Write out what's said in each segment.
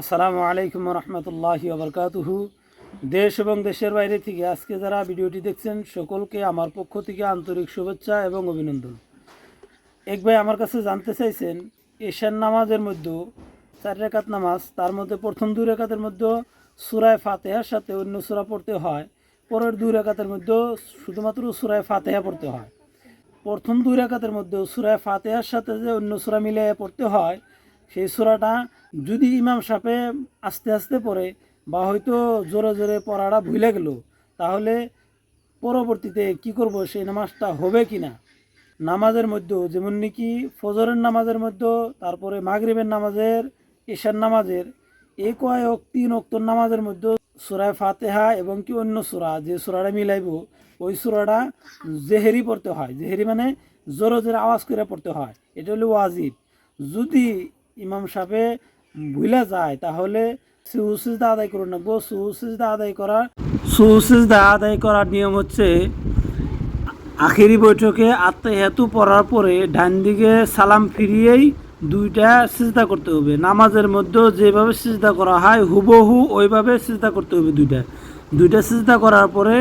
আসসালামু আলাইকুম রহমতুল্লাহ আবরকাতুহু দেশ এবং দেশের বাইরে থেকে আজকে যারা ভিডিওটি দেখছেন, সকলকে আমার পক্ষ থেকে আন্তরিক শুভেচ্ছা এবং অভিনন্দন। এক ভাই আমার কাছে জানতে চাইছেন, এশার নামাজের মধ্যে চার রেখাত নামাজ, তার মধ্যে প্রথম দুই রেখাতের মধ্যে সুরায় ফাতেহার সাথে অন্য সুরা পড়তে হয়, পরের দুই রেখাতের মধ্যে শুধুমাত্র সুরায় ফাতেহা পড়তে হয়। প্রথম দুই রেখাতের মধ্যে সুরায় ফাতেহার সাথে যে অন্য সুরা মিলে পড়তে হয়, সেই সুরাটা যদি ইমাম সাপে আস্তে আস্তে পড়ে বা হয়তো জোরে জোরে পড়াটা ভুলে গেল, তাহলে পরবর্তীতে কি করব? সেই নামাজটা হবে কি না? নামাজের মধ্যেও যেমন নাকি ফজরের নামাজের মধ্যে, তারপরে মাগরিবের নামাজের, ঈশার নামাজের, এই কয়েক তিন অক্তর নামাজের মধ্যে সুরায় ফাতেহা এবং কি অন্য সুরা, যে সুরাটা মিলাইব, ওই সুরাটা জেহেরি পড়তে হয়। জেহেরি মানে জোরে জোরে আওয়াজ করে পড়তে হয়। এটা হলো ওয়াজিব। যদি ইমাম সাহেবে ভুলে যায়। তাহলে সুসিজদা আদায় করে নেব সুসিজদা আদায় করা সুসিজদা আদায় করার নিয়ম হচ্ছে, আখেরি বৈঠকে আত্মহেতু পড়ার পরে ডান দিকে সালাম ফিরিয়েই দুইটা সিজদা করতে হবে। নামাজের মধ্যে যেভাবে সিজদা করা হয়, হুবহু ওইভাবে সিজদা করতে হবে দুইটা। দুইটা সিজদা করার পরে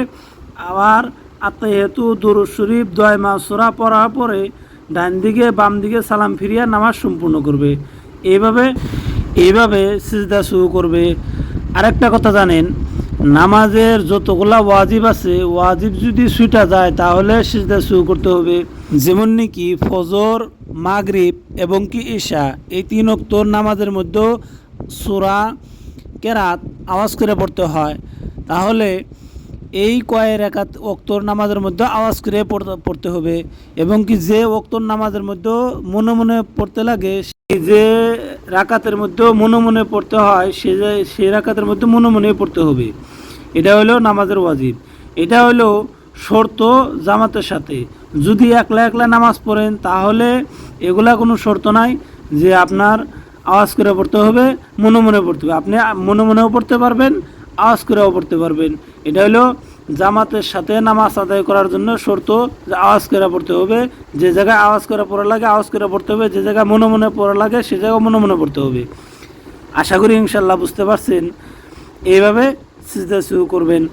আবার আত্মহেতু, দরুদ শরীফ, দয় মাসুরা পড়ার পরে ডান দিকে বাম দিকে সালাম ফিরিয়ে নামাজ সম্পূর্ণ করবে। এইভাবে এইভাবে সিজদা শুরু করবে। আরেকটা কথা জানেন, নামাজের যতগুলা ওয়াজিব আছে, ওয়াজিব যদি ছুটা যায়, তাহলে সিজদা শুরু করতে হবে। যেমন নাকি ফজর, মাগরিব এবং কি ঈশা, এই তিন অক্তর নামাজের মধ্যেও সুরা, কেরাত আওয়াজ করে পড়তে হয়। তাহলে এই কয়ের একাত অক্তর নামাজের মধ্যে আওয়াজ করে পড়তে- হবে। এবং কি যে অক্তর নামাজের মধ্যে মনে মনে পড়তে লাগে যে রাকাতের মধ্যে মনে মনে পড়তে হয়, সে যে- সেই রাকাতের মধ্যে মনে মনে পড়তে হবে। এটা হলো নামাজের ওয়াজিব। এটা হলো শর্ত জামাতের সাথে। যদি একলা একলা নামাজ পড়েন, তাহলে এগুলা কোনো শর্ত নাই যে আপনার আওয়াজ করে পড়তে হবে, মনে মনে পড়তে হবে। আপনি মনে মনেও পড়তে পারবেন, আওয়াজ করেও পড়তে পারবেন। এটা হলো জামাতের সাথে নামাজ আদায় করার জন্য শর্ত যে আওয়াজ করে পড়তে হবে, যে জায়গায় আওয়াজ করে পড়া লাগে আওয়াজ করে পড়তে হবে, যে জায়গায় মনে মনে পড়া লাগে সে জায়গায় মনে মনে পড়তে হবে। আশা করি ইনশাল্লাহ বুঝতে পারছেন। এইভাবে সিজদা শুরু করবেন।